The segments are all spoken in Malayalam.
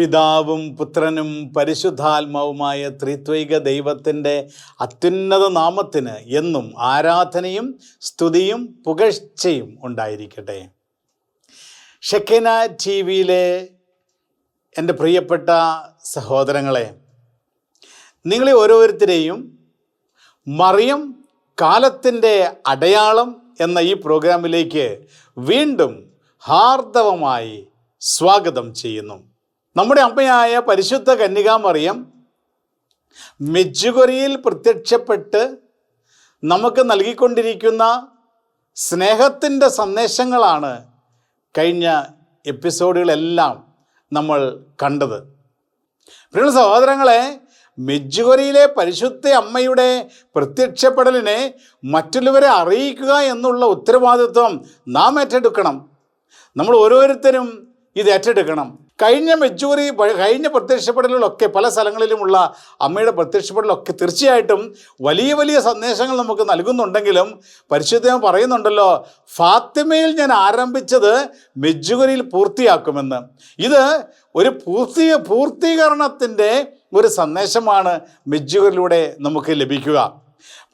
പിതാവും പുത്രനും പരിശുദ്ധാത്മാവുമായ ത്രിത്വൈക ദൈവത്തിന്റെ അത്യുന്നത നാമത്തിന് എന്നും ആരാധനയും സ്തുതിയും പുകഴ്ചയും ഉണ്ടായിരിക്കട്ടെ. ഷെക്കന ടി വിയിലെ എന്റെ പ്രിയപ്പെട്ട സഹോദരങ്ങളെ നിങ്ങളെ ഓരോരുത്തരെയും മറിയം കാലത്തിന്റെ അടയാളം എന്ന ഈ പ്രോഗ്രാമിലേക്ക് വീണ്ടും ഹാർദവമായി സ്വാഗതം ചെയ്യുന്നു. നമ്മുടെ അമ്മയായ പരിശുദ്ധ കന്യകാമറിയം മെജുകൊരിയിൽ പ്രത്യക്ഷപ്പെട്ട് നമുക്ക് നൽകിക്കൊണ്ടിരിക്കുന്ന സ്നേഹത്തിന്റെ സന്ദേശങ്ങളാണ് കഴിഞ്ഞ എപ്പിസോഡുകളെല്ലാം നമ്മൾ കണ്ടത്. പ്രിയ സഹോദരങ്ങളെ മെജുകൊരിയിലെ പരിശുദ്ധ അമ്മയുടെ പ്രത്യക്ഷപ്പെടലിനെ മറ്റുള്ളവരെ അറിയിക്കുക എന്നുള്ള ഉത്തരവാദിത്വം നാം ഏറ്റെടുക്കണം. നമ്മൾ ഓരോരുത്തരും ഇത് ഏറ്റെടുക്കണം. കഴിഞ്ഞ മെജൂറി കഴിഞ്ഞ പ്രത്യക്ഷപ്പെടലുകളൊക്കെ പല സ്ഥലങ്ങളിലുമുള്ള അമ്മയുടെ പ്രത്യക്ഷപ്പെടലൊക്കെ തീർച്ചയായിട്ടും വലിയ വലിയ സന്ദേശങ്ങൾ നമുക്ക് നൽകുന്നുണ്ടെങ്കിലും പരിശുദ്ധം പറയുന്നുണ്ടല്ലോ ഫാത്തിമയിൽ ഞാൻ ആരംഭിച്ചത് മെജ്ജുകരിയിൽ പൂർത്തിയാക്കുമെന്ന്. ഇത് ഒരു പൂർത്തി പൂർത്തീകരണത്തിന്റെ ഒരു സന്ദേശമാണ് മെജ്ജുകരിലൂടെ നമുക്ക് ലഭിക്കുക.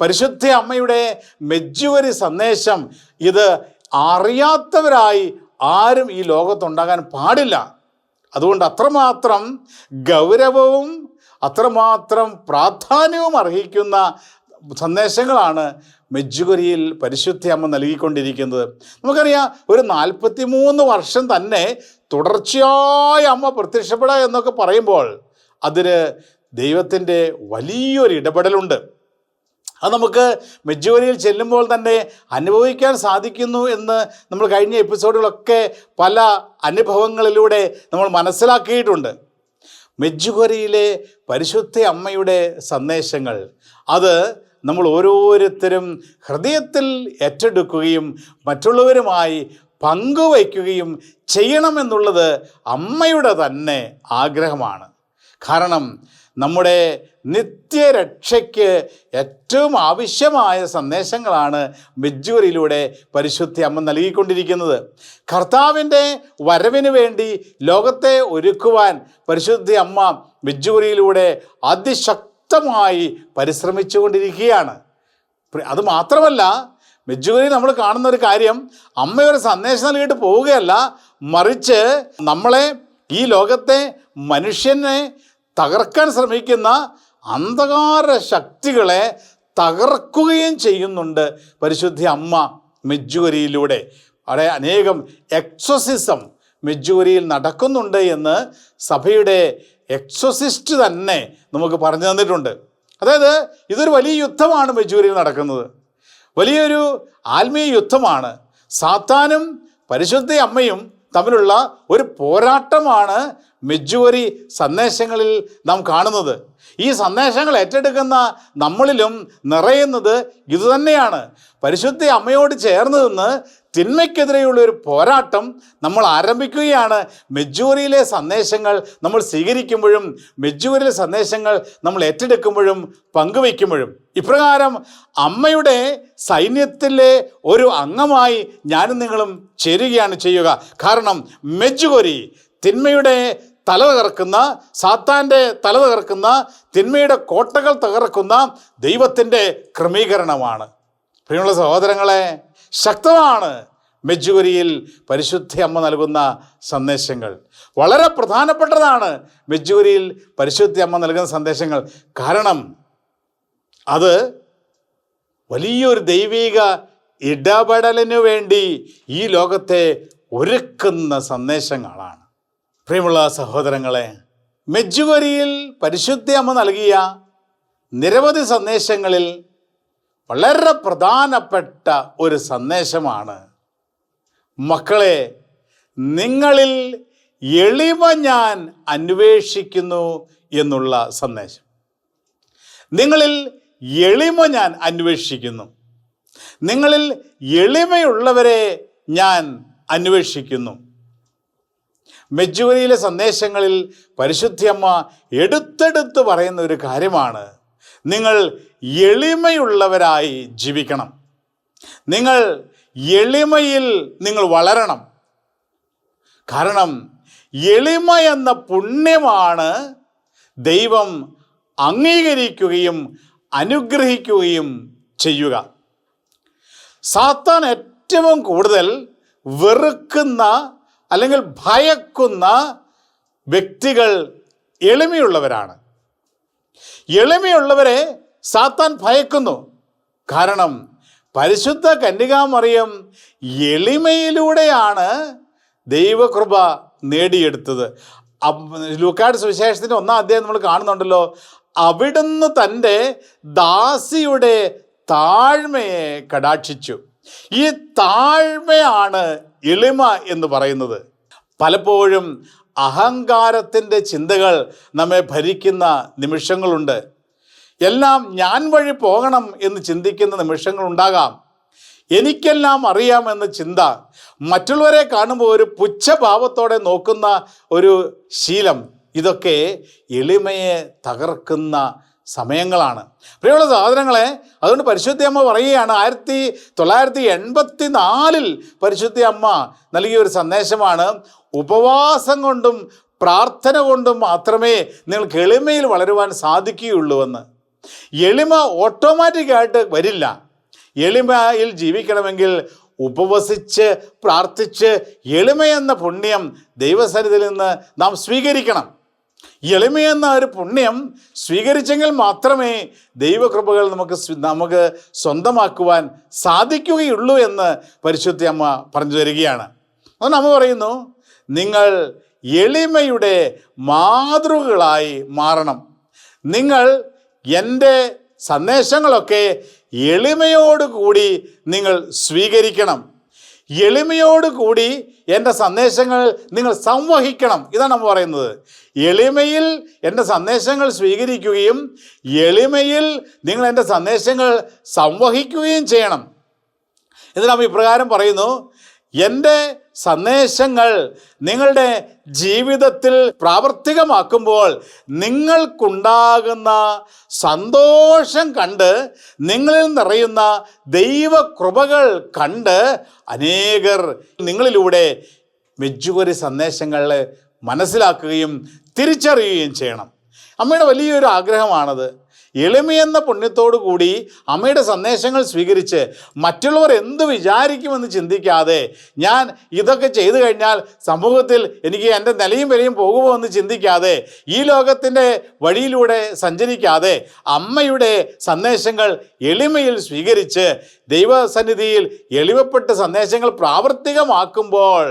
പരിശുദ്ധ അമ്മയുടെ മെജ്ജുവരി സന്ദേശം ഇത് അറിയാത്തവരായി ആരും ഈ ലോകത്തുണ്ടാകാൻ പാടില്ല. അതുകൊണ്ട് അത്രമാത്രം ഗൗരവവും അത്രമാത്രം പ്രാധാന്യവും അർഹിക്കുന്ന സന്ദേശങ്ങളാണ് മെജ്ജുകരിയിൽ പരിശുദ്ധി അമ്മ നൽകിക്കൊണ്ടിരിക്കുന്നത്. നമുക്കറിയാം ഒരു നാൽപ്പത്തി മൂന്ന് വർഷം തന്നെ തുടർച്ചയായ അമ്മ പ്രത്യക്ഷപ്പെടുക എന്നൊക്കെ പറയുമ്പോൾ അതിന് ദൈവത്തിന്റെ വലിയൊരു ഇടപെടലുണ്ട്. അത് നമുക്ക് മെജോരിയിൽ ചെല്ലുമ്പോൾ തന്നെ അനുഭവിക്കാൻ സാധിക്കുന്നു എന്ന് നമ്മൾ കഴിഞ്ഞ എപ്പിസോഡുകളൊക്കെ പല അനുഭവങ്ങളിലൂടെ നമ്മൾ മനസ്സിലാക്കിയിട്ടുണ്ട്. മെജ്ജുവരിയിലെ പരിശുദ്ധ അമ്മയുടെ സന്ദേശങ്ങൾ അത് നമ്മൾ ഓരോരുത്തരും ഹൃദയത്തിൽ ഏറ്റെടുക്കുകയും മറ്റുള്ളവരുമായി പങ്കുവയ്ക്കുകയും ചെയ്യണമെന്നുള്ളത് അമ്മയുടെ തന്നെ ആഗ്രഹമാണ്. കാരണം നമ്മുടെ നിത്യരക്ഷയ്ക്ക് ഏറ്റവും ആവശ്യമായ സന്ദേശങ്ങളാണ് മെജ്ജൂരിലൂടെ പരിശുദ്ധി അമ്മ നൽകിക്കൊണ്ടിരിക്കുന്നത്. കർത്താവിന്റെ വരവിന് വേണ്ടി ലോകത്തെ ഒരുക്കുവാൻ പരിശുദ്ധി അമ്മ മെജ്ജൂരിയിലൂടെ അതിശക്തമായി പരിശ്രമിച്ചുകൊണ്ടിരിക്കുകയാണ്. അത് മാത്രമല്ല നമ്മൾ കാണുന്ന ഒരു കാര്യം അമ്മയൊരു സന്ദേശം നൽകിയിട്ട് പോവുകയല്ല മറിച്ച് നമ്മളെ ഈ ലോകത്തെ മനുഷ്യനെ തകർക്കാൻ ശ്രമിക്കുന്ന അന്ധകാര ശക്തികളെ തകർക്കുകയും ചെയ്യുന്നുണ്ട് പരിശുദ്ധ അമ്മ മെജ്ജുവരിയിലൂടെ. അവിടെ അനേകം എക്സോസിസം മെജ്ജുവരിയിൽ നടക്കുന്നുണ്ട് എന്ന് സഭയുടെ എക്സോസിസ്റ്റ് തന്നെ നമുക്ക് പറഞ്ഞു തന്നിട്ടുണ്ട്. അതായത് ഇതൊരു വലിയ യുദ്ധമാണ് മെജ്ജുവരിയിൽ നടക്കുന്നത്. വലിയൊരു ആത്മീയ യുദ്ധമാണ്. സാത്താനും പരിശുദ്ധ അമ്മയും തമ്മിലുള്ള ഒരു പോരാട്ടമാണ് മെജ്ജുവരി സന്ദേശങ്ങളിൽ നാം കാണുന്നത്. ഈ സന്ദേശങ്ങൾ ഏറ്റെടുക്കുന്ന നമ്മളിലും നിറയുന്നത് ഇതുതന്നെയാണ്. പരിശുദ്ധ അമ്മയോട് ചേർന്ന് നിന്ന് തിന്മയ്ക്കെതിരെയുള്ള ഒരു പോരാട്ടം നമ്മൾ ആരംഭിക്കുകയാണ്. മെജ്ജൂരിയിലെ സന്ദേശങ്ങൾ നമ്മൾ സ്വീകരിക്കുമ്പോഴും മെജ്ജൂരിയിലെ സന്ദേശങ്ങൾ നമ്മൾ ഏറ്റെടുക്കുമ്പോഴും പങ്കുവയ്ക്കുമ്പോഴും. ഇപ്രകാരം അമ്മയുടെ സൈന്യത്തിലെ ഒരു അംഗമായി ഞാനും നിങ്ങളും ചേരുകയാണ് ചെയ്യുക. കാരണം മെജ്ജുകൊരി തിന്മയുടെ തല തകർക്കുന്ന സാത്താന്റെ തല തകർക്കുന്ന തിന്മയുടെ കോട്ടകൾ തകർക്കുന്ന ദൈവത്തിന്റെ ക്രമീകരണമാണ്. പ്രിയമുള്ള സഹോദരങ്ങളെ ശക്തമാണ് മെജ്ജുകരിയിൽ പരിശുദ്ധ അമ്മ നൽകുന്ന സന്ദേശങ്ങൾ. വളരെ പ്രധാനപ്പെട്ടതാണ് മെജ്ജുകരിയിൽ പരിശുദ്ധ അമ്മ നൽകുന്ന സന്ദേശങ്ങൾ. കാരണം അത് വലിയൊരു ദൈവിക ഇടപെടലിനു വേണ്ടി ഈ ലോകത്തെ ഒരുക്കുന്ന സന്ദേശങ്ങളാണ്. പ്രിയമുള്ള സഹോദരങ്ങളെ മെജ്ജുകരിയിൽ പരിശുദ്ധ അമ്മ നൽകിയ നിരവധി സന്ദേശങ്ങളിൽ വളരെ പ്രധാനപ്പെട്ട ഒരു സന്ദേശമാണ്. മക്കളെ നിങ്ങളിൽ എളിമ ഞാൻ അന്വേഷിക്കുന്നു എന്നുള്ള സന്ദേശം. നിങ്ങളിൽ എളിമ ഞാൻ അന്വേഷിക്കുന്നു. നിങ്ങളിൽ എളിമയുള്ളവരെ ഞാൻ അന്വേഷിക്കുന്നു. മെജുവരിയിലെ സന്ദേശങ്ങളിൽ പരിശുദ്ധിയമ്മ എടുത്തെടുത്ത് പറയുന്ന ഒരു കാര്യമാണ്. നിങ്ങൾ എളിമയുള്ളവരായി ജീവിക്കണം. നിങ്ങൾ എളിമയിൽ നിങ്ങൾ വളരണം. കാരണം എളിമ എന്ന പുണ്യമാണ് ദൈവം അംഗീകരിക്കുകയും അനുഗ്രഹിക്കുകയും ചെയ്യുക. സാത്താൻ ഏറ്റവും കൂടുതൽ വെറുക്കുന്ന അല്ലെങ്കിൽ ഭയക്കുന്ന വ്യക്തികൾ എളിമയുള്ളവരാണ്. എളിമയുള്ളവരെ സാത്താൻ ഭയക്കുന്നു. കാരണം പരിശുദ്ധ കന്യകാമറിയം എളിമയിലൂടെയാണ് ദൈവകൃപ നേടിയെടുത്തത്. ലൂക്കാട് സുവിശേഷത്തിന്റെ ഒന്നാം അധ്യായം നമ്മൾ കാണുന്നുണ്ടല്ലോ. അവിടുന്ന് തന്റെ ദാസിയുടെ താഴ്മയെ കടാക്ഷിച്ചു. ഈ താഴ്മയാണ് എളിമ എന്ന് പറയുന്നത്. പലപ്പോഴും അഹങ്കാരത്തിന്റെ ചിന്തകൾ നമ്മെ ഭരിക്കുന്ന നിമിഷങ്ങളുണ്ട്. എല്ലാം ഞാൻ വഴി പോകണം എന്ന് ചിന്തിക്കുന്ന നിമിഷങ്ങളുണ്ടാകാം. എനിക്കെല്ലാം അറിയാമെന്ന ചിന്ത മറ്റുള്ളവരെ കാണുമ്പോൾ ഒരു പുച്ഛഭാവത്തോടെ നോക്കുന്ന ഒരു ശീലം. ഇതൊക്കെ എളിമയെ തകർക്കുന്ന സമയങ്ങളാണ്. പ്രിയമുള്ള സഹോദരങ്ങളെ അതുകൊണ്ട് പരിശുദ്ധി അമ്മ പറയുകയാണ് ആയിരത്തി തൊള്ളായിരത്തി എൺപത്തി നാലിൽ പരിശുദ്ധി അമ്മ നൽകിയ ഒരു സന്ദേശമാണ് ഉപവാസം കൊണ്ടും പ്രാർത്ഥന കൊണ്ടും മാത്രമേ നിങ്ങൾക്ക് എളിമയിൽ വളരുവാൻ സാധിക്കുകയുള്ളൂ എന്ന്. എളിമ ഓട്ടോമാറ്റിക്കായിട്ട് വരില്ല. എളിമയിൽ ജീവിക്കണമെങ്കിൽ ഉപവസിച്ച് പ്രാർത്ഥിച്ച് എളിമയെന്ന പുണ്യം ദൈവസന്നിധിയിൽ നിന്ന് നാം സ്വീകരിക്കണം. എളിമയെന്ന ഒരു പുണ്യം സ്വീകരിച്ചെങ്കിൽ മാത്രമേ ദൈവകൃപകൾ നമുക്ക് നമുക്ക് സ്വന്തമാക്കുവാൻ സാധിക്കുകയുള്ളൂ എന്ന് പരിശുദ്ധി അമ്മ പറഞ്ഞു തരികയാണ്. അതുകൊണ്ട് അമ്മ പറയുന്നു നിങ്ങൾ എളിമയുടെ മാതൃകകളായി മാറണം. നിങ്ങൾ എന്റെ സന്ദേശങ്ങളൊക്കെ എളിമയോടുകൂടി നിങ്ങൾ സ്വീകരിക്കണം. എളിമയോടുകൂടി എന്റെ സന്ദേശങ്ങൾ നിങ്ങൾ സംവഹിക്കണം. ഇതാണ് നമ്മൾ പറയുന്നത്. എളിമയിൽ എന്റെ സന്ദേശങ്ങൾ സ്വീകരിക്കുകയും എളിമയിൽ നിങ്ങൾ എന്റെ സന്ദേശങ്ങൾ സംവഹിക്കുകയും ചെയ്യണം. ഇതിനാകുമ്പോൾ ഇപ്രകാരം പറയുന്നു എന്റെ സന്ദേശങ്ങൾ നിങ്ങളുടെ ജീവിതത്തിൽ പ്രാവർത്തികമാക്കുമ്പോൾ നിങ്ങൾക്കുണ്ടാകുന്ന സന്തോഷം കണ്ട് നിങ്ങളിൽ നിറയുന്ന ദൈവകൃപകൾ കണ്ട് അനേകർ നിങ്ങളിലൂടെ മെജുവരി സന്ദേശങ്ങൾ മനസ്സിലാക്കുകയും തിരിച്ചറിയുകയും ചെയ്യണം. അമ്മയുടെ വലിയൊരു ആഗ്രഹമാണത്. എളിമയെന്ന പുണ്യത്തോടു കൂടി അമ്മയുടെ സന്ദേശങ്ങൾ സ്വീകരിച്ച് മറ്റുള്ളവർ എന്ത് വിചാരിക്കുമെന്ന് ചിന്തിക്കാതെ ഞാൻ ഇതൊക്കെ ചെയ്തു കഴിഞ്ഞാൽ സമൂഹത്തിൽ എനിക്ക് എന്റെ നിലയും വിലയും പോകുമോ എന്ന് ചിന്തിക്കാതെ ഈ ലോകത്തിന്റെ വഴിയിലൂടെ സഞ്ചരിക്കാതെ അമ്മയുടെ സന്ദേശങ്ങൾ എളിമയിൽ സ്വീകരിച്ച് ദൈവസന്നിധിയിൽ എളിമപ്പെട്ട സന്ദേശങ്ങൾ പ്രാവർത്തികമാക്കുമ്പോൾ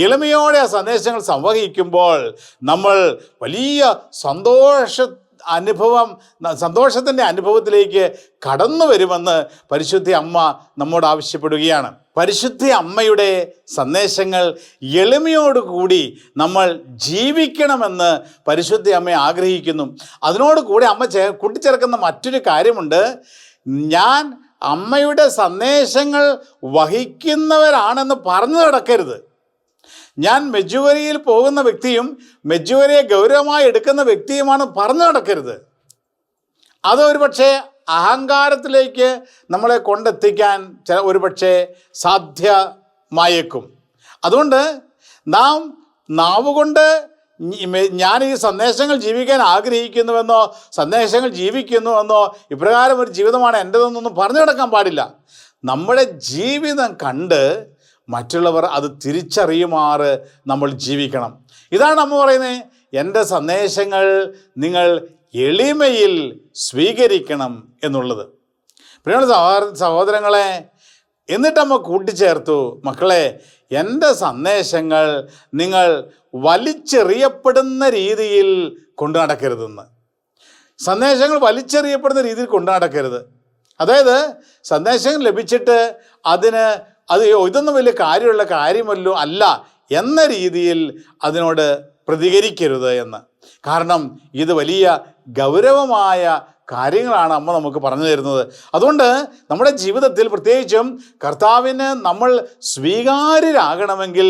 എളിമയോടെ ആ സന്ദേശങ്ങൾ സംവഹിക്കുമ്പോൾ നമ്മൾ വലിയ സന്തോഷ അനുഭവം സന്തോഷത്തിന്റെ അനുഭവത്തിലേക്ക് കടന്നു വരുമെന്ന് പരിശുദ്ധി അമ്മ നമ്മോട് ആവശ്യപ്പെടുകയാണ്. പരിശുദ്ധി അമ്മയുടെ സന്ദേശങ്ങൾ എളിമയോടുകൂടി നമ്മൾ ജീവിക്കണമെന്ന് പരിശുദ്ധി അമ്മ ആഗ്രഹിക്കുന്നു. അതിനോട് കൂടി അമ്മ ചേ കൂട്ടിച്ചേർക്കുന്ന മറ്റൊരു കാര്യമുണ്ട്. ഞാൻ അമ്മയുടെ സന്ദേശങ്ങൾ വഹിക്കുന്നവരാണെന്ന് പറഞ്ഞു നടക്കരുത്. ഞാൻ മെജുവരിയിൽ പോകുന്ന വ്യക്തിയും മെജുവരിയെ ഗൗരവമായി എടുക്കുന്ന വ്യക്തിയുമാണ് പറഞ്ഞു നടക്കരുത്. അത് ഒരുപക്ഷെ അഹങ്കാരത്തിലേക്ക് നമ്മളെ കൊണ്ടെത്തിക്കാൻ ചില ഒരുപക്ഷെ സാധ്യമായേക്കും. അതുകൊണ്ട് നാം നാവ് കൊണ്ട് ഞ- മെ- ഞാൻ ഈ സന്ദേശങ്ങൾ ജീവിക്കാൻ ആഗ്രഹിക്കുന്നുവെന്നോ സന്ദേശങ്ങൾ ജീവിക്കുന്നുവെന്നോ ഇപ്രകാരം ഒരു ജീവിതമാണ് എന്റെതെന്നൊന്നും പറഞ്ഞു കിടക്കാൻ പാടില്ല. നമ്മുടെ ജീവിതം കണ്ട് മറ്റുള്ളവർ അത് തിരിച്ചറിയുമാറ് നമ്മൾ ജീവിക്കണം. ഇതാണ് അമ്മ പറയുന്നത് എന്റെ സന്ദേശങ്ങൾ നിങ്ങൾ എളിമയിൽ സ്വീകരിക്കണം എന്നുള്ളത്. പ്രിയ സഹോദര സഹോദരങ്ങളെ എന്നിട്ടമ്മ കൂട്ടിച്ചേർത്തു മക്കളെ എന്റെ സന്ദേശങ്ങൾ നിങ്ങൾ വലിച്ചെറിയപ്പെടുന്ന രീതിയിൽ കൊണ്ടു നടക്കരുതെന്ന്. സന്ദേശങ്ങൾ വലിച്ചെറിയപ്പെടുന്ന രീതിയിൽ കൊണ്ടു നടക്കരുത്. അതായത് സന്ദേശങ്ങൾ ലഭിച്ചിട്ട് അതിന് അത് "ഓ, ഇതൊന്നും വലിയ കാര്യമുള്ള കാര്യമല്ലോ അല്ല എന്ന രീതിയിൽ അതിനോട് പ്രതികരിക്കരുത് എന്ന്. കാരണം ഇത് വലിയ ഗൗരവമായ കാര്യങ്ങളാണ് അമ്മ നമുക്ക് പറഞ്ഞു തരുന്നത്. അതുകൊണ്ട് നമ്മുടെ ജീവിതത്തിൽ പ്രത്യേകിച്ചും കർത്താവിന് നമ്മൾ സ്വീകാര്യരാകണമെങ്കിൽ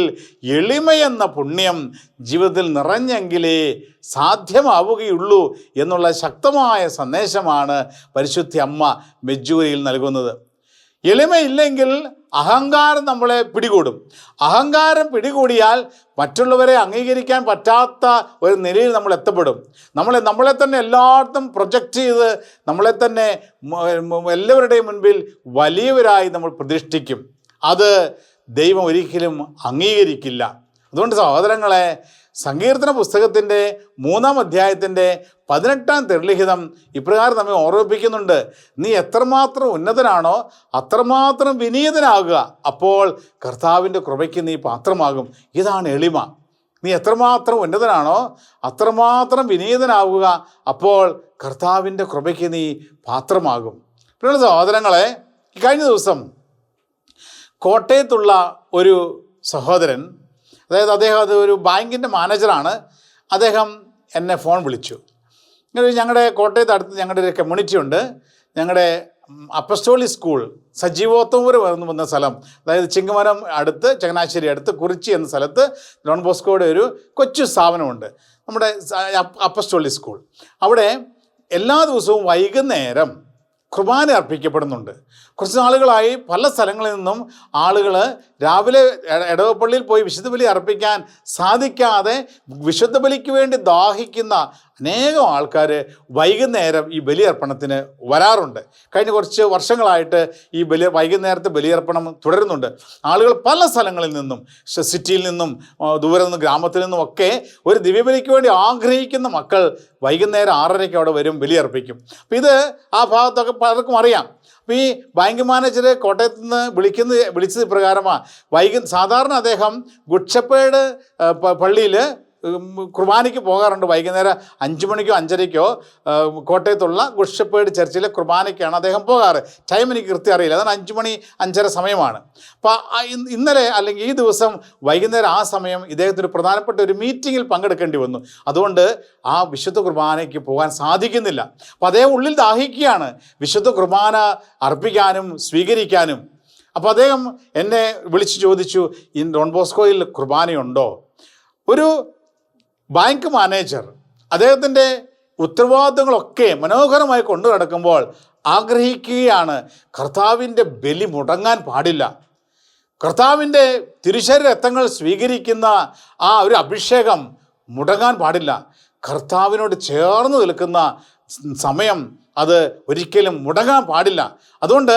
എളിമയെന്ന പുണ്യം ജീവിതത്തിൽ നിറഞ്ഞെങ്കിലേ സാധ്യമാവുകയുള്ളൂ എന്നുള്ള ശക്തമായ സന്ദേശമാണ് പരിശുദ്ധി അമ്മ മെജ്ജൂരിയിൽ നൽകുന്നത്. എളിമയില്ലെങ്കിൽ അഹങ്കാരം നമ്മളെ പിടികൂടും. അഹങ്കാരം പിടികൂടിയാൽ മറ്റുള്ളവരെ അംഗീകരിക്കാൻ പറ്റാത്ത ഒരു നിലയിൽ നമ്മൾ എത്തപ്പെടും. നമ്മളെ നമ്മളെ തന്നെ എല്ലായിടത്തും പ്രൊജക്റ്റ് ചെയ്ത് നമ്മളെ തന്നെ എല്ലാവരുടെയും മുൻപിൽ വലിയവരായി നമ്മൾ പ്രതിഷ്ഠിക്കും. അത് ദൈവം ഒരിക്കലും അംഗീകരിക്കില്ല. അതുകൊണ്ട് സഹോദരങ്ങളെ സങ്കീർത്തന പുസ്തകത്തിന്റെ മൂന്നാം അധ്യായത്തിന്റെ പതിനെട്ടാം തെരളിഹിതം ഇപ്രകാരം നമ്മെ ഓർമ്മിപ്പിക്കുന്നുണ്ട്. നീ എത്രമാത്രം ഉന്നതനാണോ അത്രമാത്രം വിനീതനാകുക. അപ്പോൾ കർത്താവിന്റെ കൃപയ്ക്ക് നീ പാത്രമാകും. ഇതാണ് എളിമ. നീ എത്രമാത്രം ഉന്നതനാണോ അത്രമാത്രം വിനീതനാവുക അപ്പോൾ കർത്താവിന്റെ കൃപയ്ക്ക് നീ പാത്രമാകും. പിന്നെ സഹോദരങ്ങളെ കഴിഞ്ഞ ദിവസം കോട്ടയത്തുള്ള ഒരു സഹോദരൻ അതായത് അദ്ദേഹം അത് ഒരു ബാങ്കിന്റെ മാനേജറാണ്. അദ്ദേഹം എന്നെ ഫോൺ വിളിച്ചു. ഇങ്ങനെ ഞങ്ങളുടെ കോട്ടയത്ത് അടുത്ത് ഞങ്ങളുടെ ഒരു കമ്മ്യൂണിറ്റി ഉണ്ട്. ഞങ്ങളുടെ അപ്പസ്റ്റോളി സ്കൂൾ സജീവോത്തമൂര് വന്ന് വന്ന സ്ഥലം. അതായത് ചിങ്ങമരം അടുത്ത് ചങ്ങനാശ്ശേരി അടുത്ത് കുറിച്ചി എന്ന സ്ഥലത്ത് ഡോൺ ബോസ്കോയുടെ ഒരു കൊച്ചു സ്ഥാപനമുണ്ട്. നമ്മുടെ അപ്പസ്റ്റോളി സ്കൂൾ അവിടെ എല്ലാ ദിവസവും വൈകുന്നേരം കുർബാന അർപ്പിക്കപ്പെടുന്നുണ്ട്. കുറച്ച് നാളുകളായി പല സ്ഥലങ്ങളിൽ നിന്നും ആളുകൾ രാവിലെ ഇടവപ്പള്ളിയിൽ പോയി വിശുദ്ധ ബലി അർപ്പിക്കാൻ സാധിക്കാതെ വിശുദ്ധ ബലിക്ക് വേണ്ടി ദാഹിക്കുന്ന അനേകം ആൾക്കാർ വൈകുന്നേരം ഈ ബലിയർപ്പണത്തിന് വരാറുണ്ട്. കഴിഞ്ഞ കുറച്ച് വർഷങ്ങളായിട്ട് ഈ ബലി വൈകുന്നേരത്തെ ബലിയർപ്പണം തുടരുന്നുണ്ട്. ആളുകൾ പല സ്ഥലങ്ങളിൽ നിന്നും സിറ്റിയിൽ നിന്നും ദൂരെ നിന്നും ഗ്രാമത്തിൽ നിന്നും ഒക്കെ ഒരു ദിവ്യബലിക്ക് വേണ്ടി ആഗ്രഹിക്കുന്ന മക്കൾ വൈകുന്നേരം ആറരയ്ക്ക് അവിടെ വരും ബലിയർപ്പിക്കും. അപ്പം ഇത് ആ ഭാഗത്തൊക്കെ പലർക്കും അറിയാം. അപ്പോൾ ഈ ബാങ്ക് മാനേജർ കോട്ടയത്ത് നിന്ന് വിളിക്കുന്നത് വിളിച്ചത് ഇപ്രകാരമാണ് വൈകു സാധാരണ അദ്ദേഹം ഗുഡ്ഷപ്പേഡ് പള്ളിയിൽ കുർബാനയ്ക്ക് പോകാറുണ്ട്. വൈകുന്നേരം അഞ്ച് മണിക്കോ അഞ്ചരയ്ക്കോ കോട്ടയത്തുള്ള ഗുഡ് ചർച്ചിലെ കുർബാനയ്ക്കാണ് അദ്ദേഹം പോകാറ്. ടൈം എനിക്ക് കൃത്യം അറിയില്ല. അതാണ് അഞ്ച് മണി അഞ്ചര സമയമാണ്. അപ്പോൾ ഇന്നലെ അല്ലെങ്കിൽ ഈ ദിവസം വൈകുന്നേരം ആ സമയം ഇദ്ദേഹത്തിന് പ്രധാനപ്പെട്ട ഒരു മീറ്റിങ്ങിൽ പങ്കെടുക്കേണ്ടി വന്നു. അതുകൊണ്ട് ആ വിശുദ്ധ കുർബാനയ്ക്ക് പോകാൻ സാധിക്കുന്നില്ല. അപ്പോൾ അദ്ദേഹം ഉള്ളിൽ ദാഹിക്കുകയാണ്. വിശുദ്ധ കുർബാന അർപ്പിക്കാനും സ്വീകരിക്കാനും. അപ്പോൾ അദ്ദേഹം എന്നെ വിളിച്ച് ചോദിച്ചു ഇൻ ഡോൺ ബോസ്കോയിൽ കുർബാനയുണ്ടോ? ഒരു ബാങ്ക് മാനേജർ അദ്ദേഹത്തിന്റെ ഉത്തരവാദിത്തങ്ങളൊക്കെ മനോഹരമായി കൊണ്ടു നടക്കുമ്പോൾ ആഗ്രഹിക്കുകയാണ് കർത്താവിന്റെ ബലി മുടങ്ങാൻ പാടില്ല. കർത്താവിന്റെ തിരുശരീര രക്തങ്ങൾ സ്വീകരിക്കുന്ന ആ ഒരു അഭിഷേകം മുടങ്ങാൻ പാടില്ല. കർത്താവിനോട് ചേർന്ന് നിൽക്കുന്ന സമയം അത് ഒരിക്കലും മുടങ്ങാൻ പാടില്ല. അതുകൊണ്ട്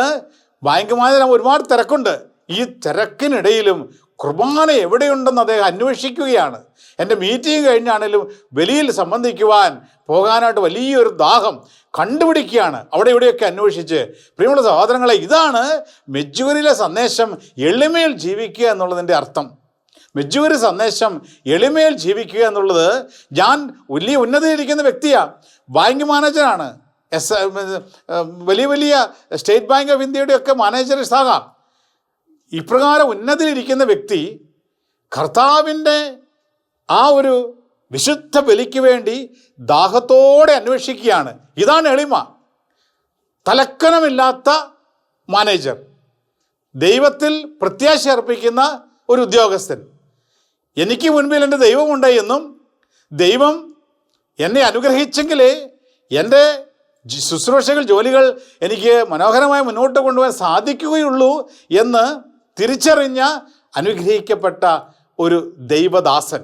ബാങ്ക് മാനേജർ ഒരുപാട് തിരക്കുണ്ട്. ഈ തിരക്കിനിടയിലും കുർബാന എവിടെയുണ്ടെന്ന് അദ്ദേഹം അന്വേഷിക്കുകയാണ്. എന്റെ മീറ്റിംഗ് കഴിഞ്ഞാണെങ്കിലും ബലിയിൽ സംബന്ധിക്കുവാൻ പോകാനായിട്ട് വലിയൊരു ദാഹം കണ്ടുപിടിക്കുകയാണ്. അവിടെ ഇവിടെയൊക്കെ അന്വേഷിച്ച് പ്രിയമുള്ള സഹോദരങ്ങളെ ഇതാണ് മെജ്ജൂരിലെ സന്ദേശം എളിമയിൽ ജീവിക്കുക എന്നുള്ളതിന്റെ അർത്ഥം. മെജ്ജൂരി സന്ദേശം എളിമയിൽ ജീവിക്കുക എന്നുള്ളത് ഞാൻ വലിയ ഉന്നതിയിരിക്കുന്ന വ്യക്തിയാണ് ബാങ്ക് മാനേജറാണ്. എസ് വലിയ വലിയ സ്റ്റേറ്റ് ബാങ്ക് ഓഫ് ഇന്ത്യയുടെയൊക്കെ മാനേജർ ആകാം ഇപ്രകാരം ഉന്നതിയിലിരിക്കുന്ന വ്യക്തി കർത്താവിന്റെ ആ ഒരു വിശുദ്ധ ബലിക്ക് വേണ്ടി ദാഹത്തോടെ അന്വേഷിക്കുകയാണ്. ഇതാണ് എളിമ. തലക്കനമില്ലാത്ത മാനേജർ. ദൈവത്തിൽ പ്രത്യാശ അർപ്പിക്കുന്ന ഒരു ഉദ്യോഗസ്ഥൻ. എനിക്ക് മുൻപിൽ എന്റെ ദൈവമുണ്ട് എന്നും ദൈവം എന്നെ അനുഗ്രഹിച്ചെങ്കിലേ എന്റെ ശുശ്രൂഷകൾ ജോലികൾ എനിക്ക് മനോഹരമായി മുന്നോട്ട് കൊണ്ടുപോകാൻ സാധിക്കുകയുള്ളൂ എന്ന് തിരിച്ചറിഞ്ഞ അനുഗ്രഹിക്കപ്പെട്ട ഒരു ദൈവദാസൻ.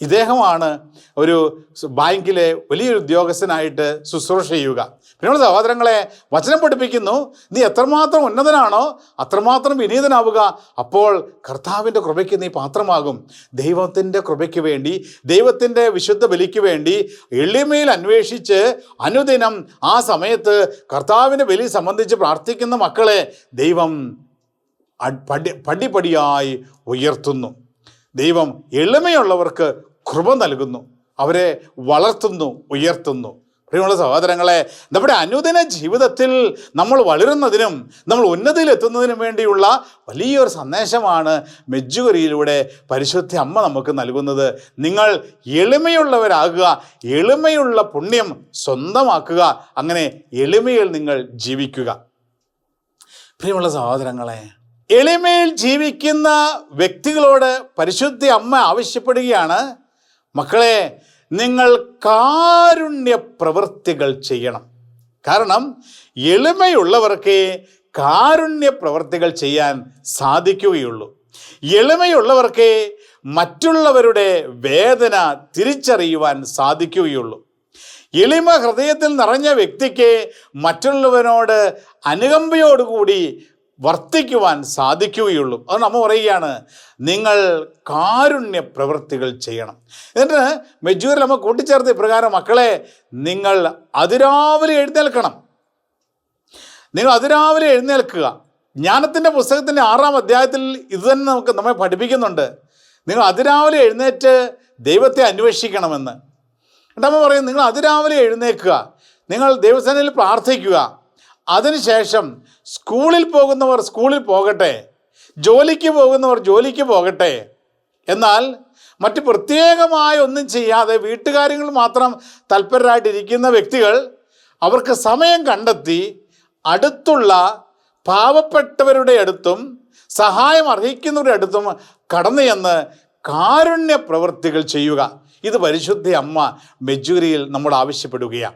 ഇദ്ദേഹമാണ് ഒരു ബാങ്കിലെ വലിയൊരു ഉദ്യോഗസ്ഥനായിട്ട് ശുശ്രൂഷ ചെയ്യുക. പിന്നെ സഹോദരങ്ങളെ വചനം പഠിപ്പിക്കുന്നു. നീ എത്രമാത്രം ഉന്നതനാണോ അത്രമാത്രം വിനീതനാവുക. അപ്പോൾ കർത്താവിന്റെ കൃപയ്ക്ക് നീ പാത്രമാകും. ദൈവത്തിന്റെ കൃപയ്ക്ക് വേണ്ടി ദൈവത്തിന്റെ വിശുദ്ധ ബലിക്ക് വേണ്ടി എളിമയിൽ അന്വേഷിച്ച് അനുദിനം ആ സമയത്ത് കർത്താവിന്റെ ബലി സംബന്ധിച്ച് പ്രാർത്ഥിക്കുന്ന മക്കളെ ദൈവം പടി പടിപടിയായി ഉയർത്തുന്നു. ദൈവം എളിമയുള്ളവർക്ക് കൃപ നൽകുന്നു. അവരെ വളർത്തുന്നു ഉയർത്തുന്നു. പ്രിയമുള്ള സഹോദരങ്ങളെ നമ്മുടെ അനുദിന ജീവിതത്തിൽ നമ്മൾ വളരുന്നതിനും നമ്മൾ ഉന്നതിയിലെത്തുന്നതിനും വേണ്ടിയുള്ള വലിയൊരു സന്ദേശമാണ് മെജ്ജുകറിയിലൂടെ പരിശുദ്ധ അമ്മ നമുക്ക് നൽകുന്നത്. നിങ്ങൾ എളിമയുള്ളവരാകുക എളിമയുള്ള പുണ്യം സ്വന്തമാക്കുക അങ്ങനെ എളിമയിൽ നിങ്ങൾ ജീവിക്കുക. പ്രിയമുള്ള സഹോദരങ്ങളെ എളിമയിൽ ജീവിക്കുന്ന വ്യക്തികളോട് പരിശുദ്ധി അമ്മ ആവശ്യപ്പെടുകയാണ്. മക്കളെ നിങ്ങൾ കാരുണ്യ പ്രവൃത്തികൾ ചെയ്യണം. കാരണം എളിമയുള്ളവർക്ക് കാരുണ്യ പ്രവൃത്തികൾ ചെയ്യാൻ സാധിക്കുകയുള്ളൂ. എളിമയുള്ളവർക്ക് മറ്റുള്ളവരുടെ വേദന തിരിച്ചറിയുവാൻ സാധിക്കുകയുള്ളൂ. എളിമ ഹൃദയത്തിൽ നിറഞ്ഞ വ്യക്തിക്ക് മറ്റുള്ളവനോട് അനുകമ്പയോടുകൂടി വർത്തിക്കുവാൻ സാധിക്കുകയുള്ളൂ. അത് നമ്മൾ പറയുകയാണ് നിങ്ങൾ കാരുണ്യ പ്രവൃത്തികൾ ചെയ്യണം. എന്നിട്ട് മെജൂരിൽ നമ്മൾ കൂട്ടിച്ചേർത്ത് ഇപ്രകാരം മക്കളെ നിങ്ങൾ അതിരാവിലെ എഴുന്നേൽക്കണം. നിങ്ങൾ അതിരാവിലെ എഴുന്നേൽക്കുക. ജ്ഞാനത്തിന്റെ പുസ്തകത്തിന്റെ ആറാം അധ്യായത്തിൽ ഇതുതന്നെ നമുക്ക് നമ്മെ പഠിപ്പിക്കുന്നുണ്ട്. നിങ്ങൾ അതിരാവിലെ എഴുന്നേറ്റ് ദൈവത്തെ അന്വേഷിക്കണമെന്ന്. എന്നിട്ട് നമ്മൾ പറയും നിങ്ങൾ അതിരാവിലെ എഴുന്നേൽക്കുക. നിങ്ങൾ ദൈവസേനയിൽ പ്രാർത്ഥിക്കുക. അതിനുശേഷം സ്കൂളിൽ പോകുന്നവർ സ്കൂളിൽ പോകട്ടെ ജോലിക്ക് പോകുന്നവർ ജോലിക്ക് പോകട്ടെ. എന്നാൽ മറ്റ് പ്രത്യേകമായ ഒന്നും ചെയ്യാതെ വീട്ടുകാര്യങ്ങൾ മാത്രം തൽപരരായിട്ടിരിക്കുന്ന വ്യക്തികൾ അവർക്ക് സമയം കണ്ടെത്തി അടുത്തുള്ള പാവപ്പെട്ടവരുടെ അടുത്തും സഹായം അർഹിക്കുന്നവരുടെ അടുത്തും കടന്നു ചെന്ന് കാരുണ്യ പ്രവൃത്തികൾ ചെയ്യുക. ഇത് പരിശുദ്ധ അമ്മ മെജൂരിയിൽ നമ്മൾ ആവശ്യപ്പെടുകയാണ്.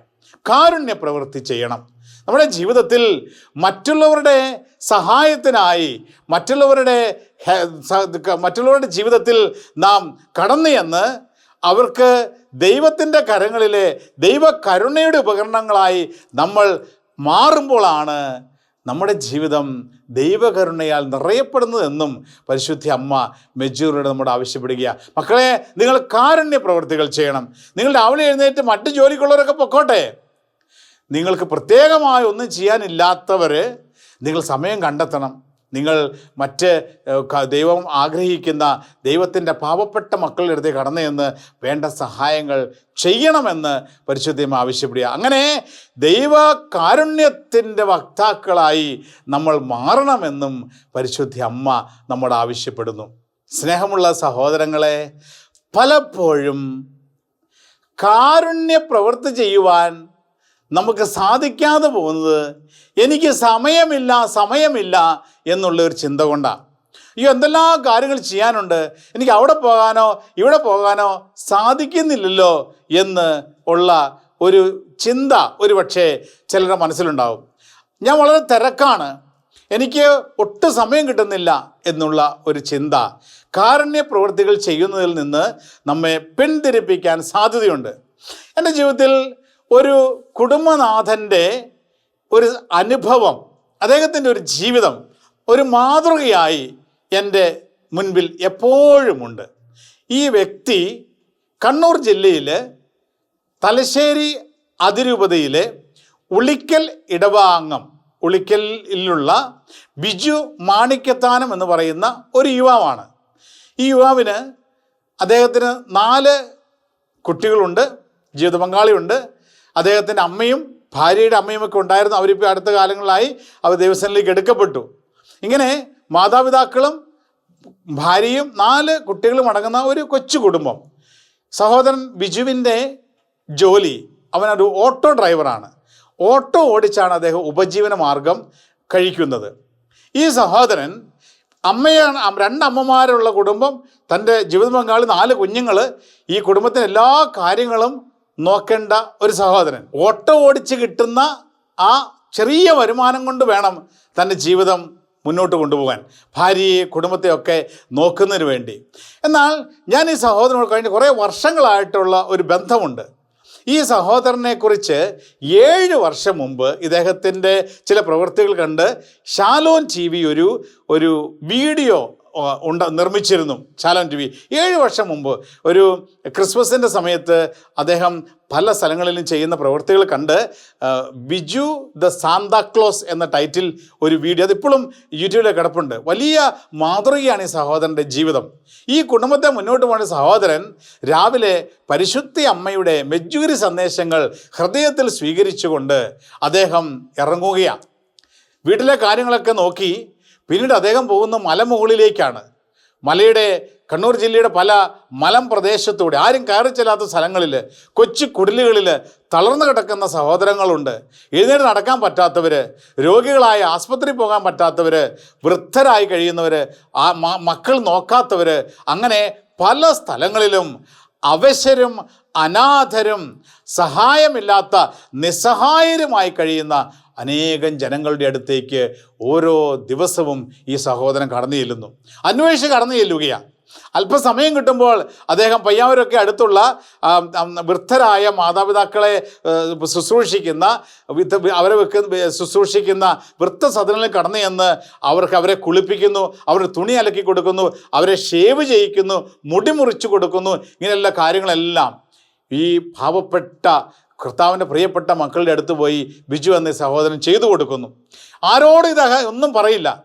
കാരുണ്യ പ്രവൃത്തി ചെയ്യണം. നമ്മുടെ ജീവിതത്തിൽ മറ്റുള്ളവരുടെ സഹായത്തിനായി മറ്റുള്ളവരുടെ മറ്റുള്ളവരുടെ ജീവിതത്തിൽ നാം കടന്നു എന്ന് അവർക്ക് ദൈവത്തിന്റെ കരങ്ങളിലെ ദൈവകരുണയുടെ ഉപകരണങ്ങളായി നമ്മൾ മാറുമ്പോഴാണ് നമ്മുടെ ജീവിതം ദൈവകരുണയാൽ നിറയപ്പെടുന്നതെന്നും പരിശുദ്ധി അമ്മ മെജൂറിനോട് നമ്മോട് ആവശ്യപ്പെടുകയാണ് മക്കളെ നിങ്ങൾ കാരുണ്യ പ്രവൃത്തികൾ ചെയ്യണം. നിങ്ങൾ രാവിലെ എഴുന്നേറ്റ് മറ്റ് ജോലിക്കുള്ളവരൊക്കെ പൊക്കോട്ടെ. നിങ്ങൾക്ക് പ്രത്യേകമായി ഒന്നും ചെയ്യാനില്ലാത്തവർ നിങ്ങൾ സമയം കണ്ടെത്തണം. നിങ്ങൾ മറ്റ് ദൈവം ആഗ്രഹിക്കുന്ന ദൈവത്തിന്റെ പാവപ്പെട്ട മക്കളുടെ അടുത്ത് കടന്നു ചെന്ന് വേണ്ട സഹായങ്ങൾ ചെയ്യണമെന്ന് പരിശുദ്ധം ആവശ്യപ്പെടുക. അങ്ങനെ ദൈവ കാരുണ്യത്തിന്റെ വക്താക്കളായി നമ്മൾ മാറണമെന്നും പരിശുദ്ധി അമ്മ നമ്മോട് ആവശ്യപ്പെടുന്നു. സ്നേഹമുള്ള സഹോദരങ്ങളെ പലപ്പോഴും കാരുണ്യ പ്രവൃത്തി ചെയ്യുവാൻ നമുക്ക് സാധിക്കാതെ പോകുന്നത് എനിക്ക് സമയമില്ല സമയമില്ല എന്നുള്ള ഒരു ചിന്ത കൊണ്ടാണ് അയ്യോ എന്തെല്ലാം കാര്യങ്ങൾ ചെയ്യാനുണ്ട്? എനിക്ക് അവിടെ പോകാനോ ഇവിടെ പോകാനോ സാധിക്കുന്നില്ലല്ലോ എന്ന് ഉള്ള ഒരു ചിന്ത ഒരു പക്ഷേ ചിലരുടെ മനസ്സിലുണ്ടാവും. ഞാൻ വളരെ തിരക്കാണ്. എനിക്ക് ഒട്ടും സമയം കിട്ടുന്നില്ല എന്നുള്ള ഒരു ചിന്ത. കാരുണ്യ പ്രവൃത്തികൾ ചെയ്യുന്നതിൽ നിന്ന് നമ്മെ പിന്തിരിപ്പിക്കാൻ സാധ്യതയുണ്ട്. എന്റെ ജീവിതത്തിൽ ഒരു കുടുംബനാഥന്റെ ഒരു അനുഭവം അദ്ദേഹത്തിന്റെ ഒരു ജീവിതം ഒരു മാതൃകയായി എന്റെ മുൻപിൽ എപ്പോഴുമുണ്ട്. ഈ വ്യക്തി കണ്ണൂർ ജില്ലയിൽ തലശ്ശേരി അതിരൂപതയിലെ ഉളിക്കൽ ഇടവാങ്ങം ഉളിക്കലിലുള്ള ബിജു മാണിക്കത്താനം എന്ന് പറയുന്ന ഒരു യുവാവാണ്. ഈ യുവാവിന് അദ്ദേഹത്തിന് നാല് കുട്ടികളുണ്ട് ജീവിത പങ്കാളിയുണ്ട് അദ്ദേഹത്തിന്റെ അമ്മയും ഭാര്യയുടെ അമ്മയും ഒക്കെ ഉണ്ടായിരുന്നു. അവരിപ്പോൾ അടുത്ത കാലങ്ങളായി അവർ ദേവസ്വനിലേക്ക് എടുക്കപ്പെട്ടു. ഇങ്ങനെ മാതാപിതാക്കളും ഭാര്യയും നാല് കുട്ടികളും അടങ്ങുന്ന ഒരു കൊച്ചു കുടുംബം. സഹോദരൻ ബിജുവിന്റെ ജോലി. അവനൊരു ഓട്ടോ ഡ്രൈവറാണ്. ഓട്ടോ ഓടിച്ചാണ് അദ്ദേഹം ഉപജീവന മാർഗം കഴിക്കുന്നത്. ഈ സഹോദരൻ അമ്മയാണ് രണ്ടമ്മമാരുള്ള കുടുംബം. തന്റെ ജീവിത പങ്കാളി നാല് കുഞ്ഞുങ്ങൾ ഈ കുടുംബത്തിന് എല്ലാ കാര്യങ്ങളും നോക്കേണ്ട ഒരു സഹോദരൻ. ഓട്ടോ ഓടിച്ച് കിട്ടുന്ന ആ ചെറിയ വരുമാനം കൊണ്ട് വേണം തന്റെ ജീവിതം മുന്നോട്ട് കൊണ്ടുപോകാൻ. ഭാര്യയെ കുടുംബത്തെയൊക്കെ നോക്കുന്നതിന് വേണ്ടി. എന്നാൽ ഞാൻ ഈ സഹോദരനോട് കഴിഞ്ഞ് കുറേ വർഷങ്ങളായിട്ടുള്ള ഒരു ബന്ധമുണ്ട്. ഈ സഹോദരനെക്കുറിച്ച് ഏഴ് വർഷം മുമ്പ് ഇദ്ദേഹത്തിന്റെ ചില പ്രവൃത്തികൾ കണ്ട് ഷാലോൻ ടി വി ഒരു ഒരു വീഡിയോ ഉണ്ട നിർമ്മിച്ചിരുന്നു ചാലം ടി വി. ഏഴ് വർഷം മുമ്പ് ഒരു ക്രിസ്മസിന്റെ സമയത്ത് അദ്ദേഹം പല സ്ഥലങ്ങളിലും ചെയ്യുന്ന പ്രവൃത്തികൾ കണ്ട് ബിജു ദ സാന്താക്ലോസ് എന്ന ടൈറ്റിൽ ഒരു വീഡിയോ അതിപ്പോഴും യൂട്യൂബിലെ കിടപ്പുണ്ട്. വലിയ മാതൃകയാണ് ഈ സഹോദരന്റെ ജീവിതം. ഈ കുടുംബത്തെ മുന്നോട്ട് പോകുന്ന സഹോദരൻ രാവിലെ പരിശുദ്ധി അമ്മയുടെ മെജ്ജുരി സന്ദേശങ്ങൾ ഹൃദയത്തിൽ സ്വീകരിച്ചുകൊണ്ട് അദ്ദേഹം ഇറങ്ങുകയാണ്. വീട്ടിലെ കാര്യങ്ങളൊക്കെ നോക്കി പിന്നീട് അദ്ദേഹം പോകുന്ന മലമുകളിലേക്കാണ്. മലയുടെ കണ്ണൂർ ജില്ലയുടെ പല മലം പ്രദേശത്തൂടെ ആരും കയറി ചെല്ലാത്ത സ്ഥലങ്ങളിൽ കൊച്ചു കുടിലുകളിൽ തളർന്നു കിടക്കുന്ന സഹോദരങ്ങളുണ്ട്. എഴുന്നേറ്റ് നടക്കാൻ പറ്റാത്തവർ രോഗികളായ ആസ്പത്രി പോകാൻ പറ്റാത്തവർ വൃദ്ധരായി കഴിയുന്നവർ ആ മക്കൾ നോക്കാത്തവർ അങ്ങനെ പല സ്ഥലങ്ങളിലും അവശരും അനാഥരും സഹായമില്ലാത്ത നിസ്സഹായരുമായി കഴിയുന്ന അനേകം ജനങ്ങളുടെ അടുത്തേക്ക് ഓരോ ദിവസവും ഈ സഹോദരൻ കടന്നു ചെല്ലുന്നു. അന്വേഷിച്ച് കടന്നു ചെല്ലുകയാണ്. അല്പസമയം കിട്ടുമ്പോൾ അദ്ദേഹം പയ്യാവരൊക്കെ അടുത്തുള്ള വൃദ്ധരായ മാതാപിതാക്കളെ ശുശ്രൂഷിക്കുന്ന അവരെ വെക്കുന്ന ശുശ്രൂഷിക്കുന്ന വൃദ്ധസദനങ്ങളിൽ കടന്നു ചെന്ന് അവർക്ക് അവരെ കുളിപ്പിക്കുന്നു അവരുടെ തുണി അലക്കി കൊടുക്കുന്നു അവരെ ഷേവ് ചെയ്യിക്കുന്നു മുടി മുറിച്ചു കൊടുക്കുന്നു ഇങ്ങനെയുള്ള കാര്യങ്ങളെല്ലാം ഈ പാവപ്പെട്ട കർത്താവിന്റെ പ്രിയപ്പെട്ട മക്കളുടെ അടുത്ത് പോയി ബിജു എന്ന സഹോദരൻ ചെയ്തു കൊടുക്കുന്നു. ആരോടും ഇദ്ദേഹം ഒന്നും പറയില്ല.